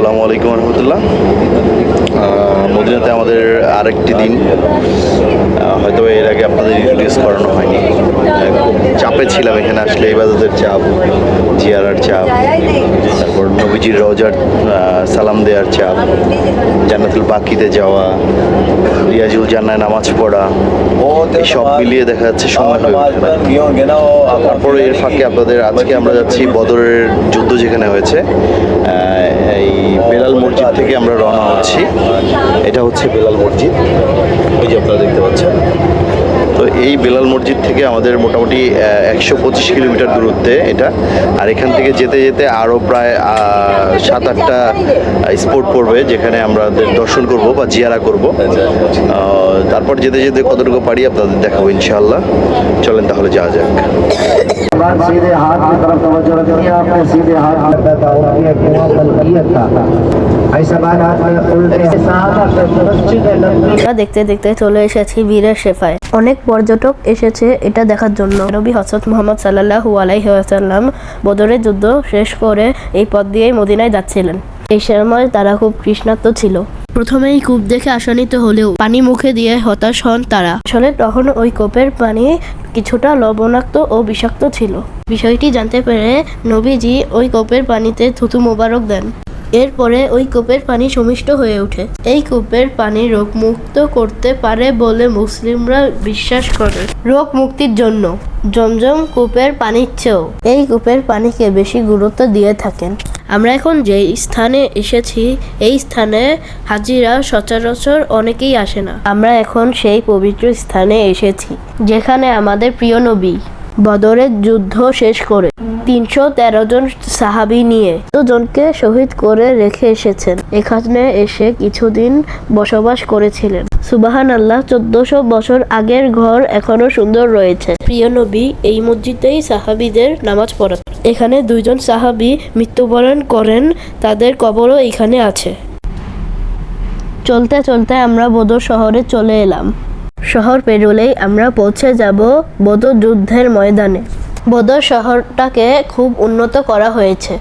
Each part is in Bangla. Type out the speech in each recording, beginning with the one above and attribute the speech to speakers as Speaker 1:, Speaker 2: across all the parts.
Speaker 1: আসসালামু আলাইকুম রহমতুল্লাহ। মদিনাতে আমাদের আরেকটি দিন। হয়তো এর আগে আপনাদের ইন্ট্রোডিউস করানো হয়নি। খুব চাপে ছিলাম এখানে আসলে ইবাদতের চাপ, জিয়ারার চাপ, তারপর নবীজির রওজার আহ, সালাম দেওয়ার চাপ জান্নাতুল বাকিতে যাওয়া রিয়াজুল জান্নায় নামাজ পড়া সব মিলিয়ে দেখা যাচ্ছে সময় হয়ে ওঠে। তারপরে এর ফাঁকে আপনাদের আজকে আমরা যাচ্ছি বদরের যুদ্ধ যেখানে হয়েছে এই বেলাল মসজিদ থেকে আমরা রওনা হচ্ছি। এটা হচ্ছে বেলাল মসজিদ। ওই যে আপনারা দেখতে পাচ্ছেন। এই বেলাল মসজিদ থেকে আমাদের মোটামুটি একশো পঁচিশ কিলোমিটার দূরত্বে এটা আর এখান থেকে যেতে যেতে আরও প্রায় আহ, সাত আটটা স্পোর্ট পড়বে যেখানে আমরা দর্শন করব বা জিয়ারা করব আহ, তারপর যেতে যেতে কতটুকু পারি আপনাদের দেখাবো ইনশাআল্লাহ চলেন তাহলে যাওয়া যাক
Speaker 2: बात सीधे हाथ की तरफ तवज्जो रखनी है आपने सीधे हाथ में था उनकी एक कुआं बलकियत था
Speaker 3: দেখতে দেখতে চলে এসেছি বীরের শেফায়। অনেক পর্যটক এসেছে এটা দেখার জন্য। নবী হজরত মোহাম্মদ সাল্লাহ আলাইসাল্লাম বদরের যুদ্ধ শেষ করে এই পথ দিয়েই মদিনায় যাচ্ছিলেন। এই সময় তারা খুব কৃষ্ণাত্ম ছিল। প্রথমেই কূপ দেখে আসানিত হলেও পানি মুখে দিয়ে হতাশ হন তারা। আসলে তখন ওই কূপের পানি কিছুটা লবণাক্ত ও বিষাক্ত ছিল। বিষয়টি জানতে পেরে নবীজি ওই কূপের পানিতে থুতু মোবারক দেন। এরপরে ওই কূপের পানি সমিষ্ট হয়ে ওঠে। এই কূপের পানি রোগমুক্ত করতে পারে বলে মুসলিমরা বিশ্বাস করে। রোগ মুক্তির জন্য জমজম কূপের পানির চেয়েও এই কূপের পানিকে বেশি গুরুত্ব দিয়ে থাকেন। আমরা এখন যে স্থানে এসেছি, এই স্থানে হাজিরা সচরাচর অনেকেই আসে না। আমরা এখন সেই পবিত্র স্থানে এসেছি, যেখানে আমাদের প্রিয় নবী বদরের যুদ্ধ শেষ করে। তিনশো তেরো জন সাহাবি নিয়ে জনকে শহীদ করে রেখে এসেছেন। এখানে এসে কিছুদিন বসবাস করেছিলেন। সুবাহান আল্লাহ চোদ্দশো বছর আগের ঘর এখনও সুন্দর রয়েছে। প্রিয় নবী, এই মসজিদেই সাহাবিদের নামাজ পড়ান। এখানে দুইজন সাহাবি মৃত্যুবরণ করেন, তাদের কবরও এখানে আছে। চলতে চলতে আমরা বদর শহরে চলে এলাম। শহর পেরোলেই আমরা পৌঁছে যাব বদর যুদ্ধের ময়দানে। বদর শহরটাকে খুব উন্নত করা হয়েছে।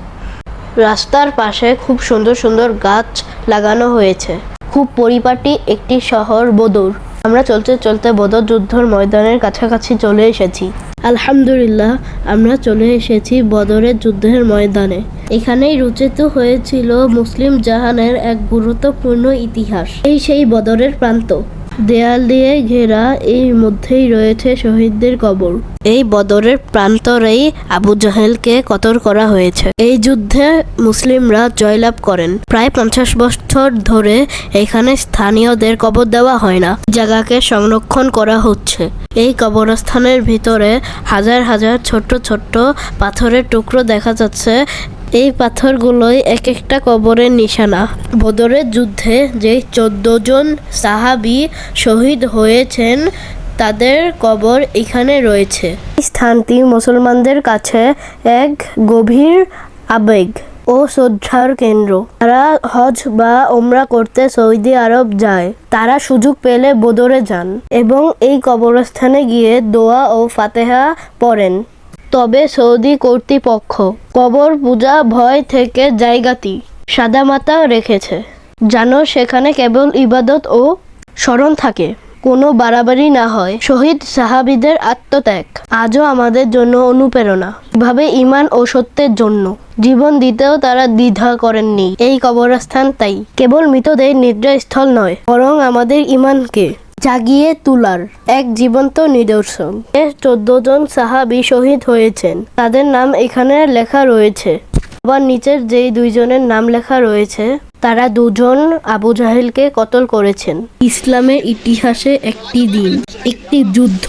Speaker 3: রাস্তার পাশে খুব সুন্দর সুন্দর গাছ লাগানো হয়েছে। খুব পরিপাটি একটি শহর বদর। আমরা চলতে চলতে বদর যুদ্ধর ময়দানের কাছাকাছি চলে এসেছি। আলহামদুলিল্লাহ, আমরা চলে এসেছি বদরের যুদ্ধের ময়দানে। এখানেই রচিত হয়েছিল মুসলিম জাহানের এক গুরুত্বপূর্ণ ইতিহাস। এই সেই বদরের প্রান্ত। দেয়াল দিয়ে ঘেরা এই মধ্যেই রয়েছে শহীদদের কবর। এই বদরের প্রান্তরেই আবু জাহেলকে কতর করা হয়েছে। এই যুদ্ধে মুসলিমরা জয়লাভ করেন। প্রায় পঞ্চাশ বছর ধরে এখানে স্থানীয়দের কবর দেওয়া হয় না। জায়গাকে সংরক্ষণ করা হচ্ছে। এই কবরস্থানের ভিতরে হাজার হাজার ছোট্ট ছোট্ট পাথরের টুকরো দেখা যাচ্ছে। এই পাথরগুলোই এক একটা কবরের নিশানা। বদরের যুদ্ধে যে চোদ্দ জন সাহাবি শহীদ হয়েছেন, তাদের কবর এখানে রয়েছে। স্থানটি মুসলমানদের কাছে এক গভীর আবেগ ও শ্রদ্ধার কেন্দ্র। তারা হজ বা ওমরা করতে সৌদি আরব যায়, তারা সুযোগ পেলে বদরে যান এবং এই কবরস্থানে গিয়ে দোয়া ও ফাতেহা পড়েন। তবে সৌদি কর্তৃপক্ষ কবর পূজা ভয় থেকে জায়গাটি সাদামাতা রেখেছে। যেন সেখানে কেবল ইবাদত ও স্মরণ থাকে। কোনো বাড়াবাড়ি না হয়। শহীদ সাহাবিদের আত্মত্যাগ। আজও আমাদের জন্য অনুপ্রেরণা। ভাবে ইমান ও সত্যের জন্য জীবন দিতেও তারা দ্বিধা করেননি। এই কবরস্থান তাই। কেবল মৃতদের নিদ্রাস্থল নয়, বরং আমাদের ইমানকে জাগিয়ে তুলার এক জীবন্ত নিদর্শন। এ চোদ্দ জন সাহাবি শহীদ হয়েছেন। তাদের নাম এখানে লেখা রয়েছে। আবার নিচের যেই দুইজনের নাম লেখা রয়েছে, তারা দুজন আবু জাহেলকে কতল করেছেন। ইসলামের ইতিহাসে একটি দিন, একটি যুদ্ধ।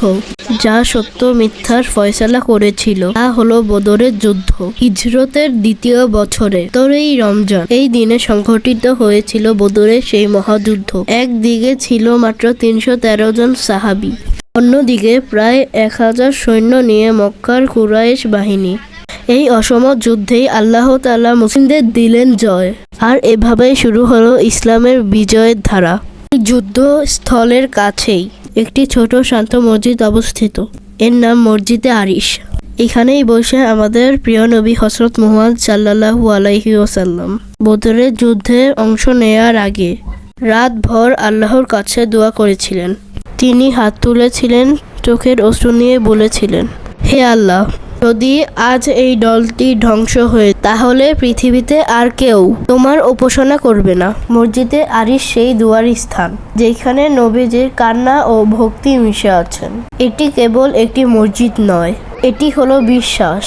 Speaker 3: যা সত্য মিথ্যার ফয়সালা করেছিল, তা হলো বদরের যুদ্ধ। হিজরতের দ্বিতীয় বছরে তোরেই রমজান, এই দিনে সংঘটিত হয়েছিল বদরের সেই মহাযুদ্ধ। একদিকে ছিল মাত্র তিনশো তেরো জন সাহাবি, অন্যদিকে প্রায় এক হাজার সৈন্য নিয়ে মক্কার কুরাইশ বাহিনী। এই অসম যুদ্ধেই আল্লাহ তাআলা মুসলিমদের দিলেন জয়। আর এভাবেই শুরু হলো ইসলামের বিজয়ের ধারা। এই যুদ্ধ স্থলের কাছেই একটি ছোট শান্ত মসজিদ অবস্থিত। এর নাম মসজিদে আরিশ। এখানেই বসে আমাদের প্রিয় নবী হসরত মোহাম্মদ সাল্লাহু আলাইহি ওসাল্লাম বদরের যুদ্ধে অংশ নেয়ার আগে রাত ভর আল্লাহর কাছে দোয়া করেছিলেন। তিনি হাত তুলেছিলেন, চোখের অশ্রু নিয়ে বলেছিলেন, হে আল্লাহ যদি আজ এই দলটি ধ্বংস হয়ে, তাহলে পৃথিবীতে আর কেউ তোমার উপাসনা করবে না। মসজিদে আরিস সেই দুয়ার স্থান, যেখানে নবীজির কান্না ও ভক্তি মিশে আছেন। এটি কেবল একটি মসজিদ নয়, এটি হলো বিশ্বাস,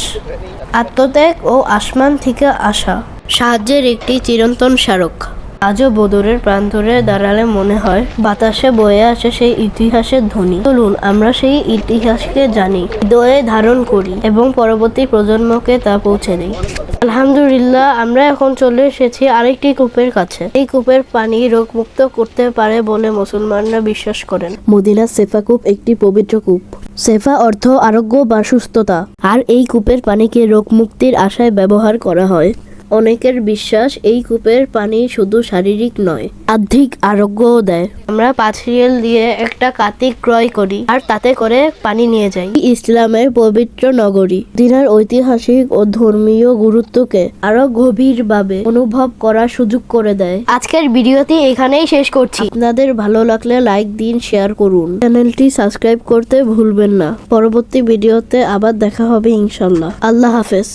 Speaker 3: আত্মত্যাগ ও আসমান থেকে আসা। সাহায্যের একটি চিরন্তন স্মারক। আজও বদরের প্রান্তরে দাঁড়ালে মনে হয় বাতাসে বয়ে আসে সেই ইতিহাসের ধ্বনি। চলুন, আমরা সেই ইতিহাসকে জানি, হৃদয়ে ধারণ করি এবং পরবর্তী প্রজন্মকে তা পৌঁছে দিই। আলহামদুলিল্লাহ, আমরা এখন চলে এসেছি আরেকটি কূপের কাছে। এই কূপের পানি রোগমুক্ত করতে পারে বলে মুসলমানরা বিশ্বাস করেন। মদিনা সেফা কূপ একটি পবিত্র কূপ। সেফা অর্থ আরোগ্য বা সুস্থতা। আর এই কূপের পানিকে রোগমুক্তির আশায় ব্যবহার করা হয়। অনেকের বিশ্বাস এই কূপের পানি শুধু শারীরিক নয় আর্থিক আরোগ্যও দেয়। আমরা পাঁচ দিয়ে একটা কাতিক ক্রয় করি আর তাতে করে পানি নিয়ে যাই। ইসলামের পবিত্র নগরী। দিনার ঐতিহাসিক ও ধর্মীয় গুরুত্বকে আরও গভীরভাবে অনুভব করার সুযোগ করে দেয়। আজকের ভিডিওটি এখানেই শেষ করছি। আপনাদের ভালো লাগলে লাইক দিন, শেয়ার করুন। চ্যানেলটি সাবস্ক্রাইব করতে ভুলবেন না। পরবর্তী ভিডিওতে আবার দেখা হবে ইনশাল্লাহ। আল্লাহ হাফেজ।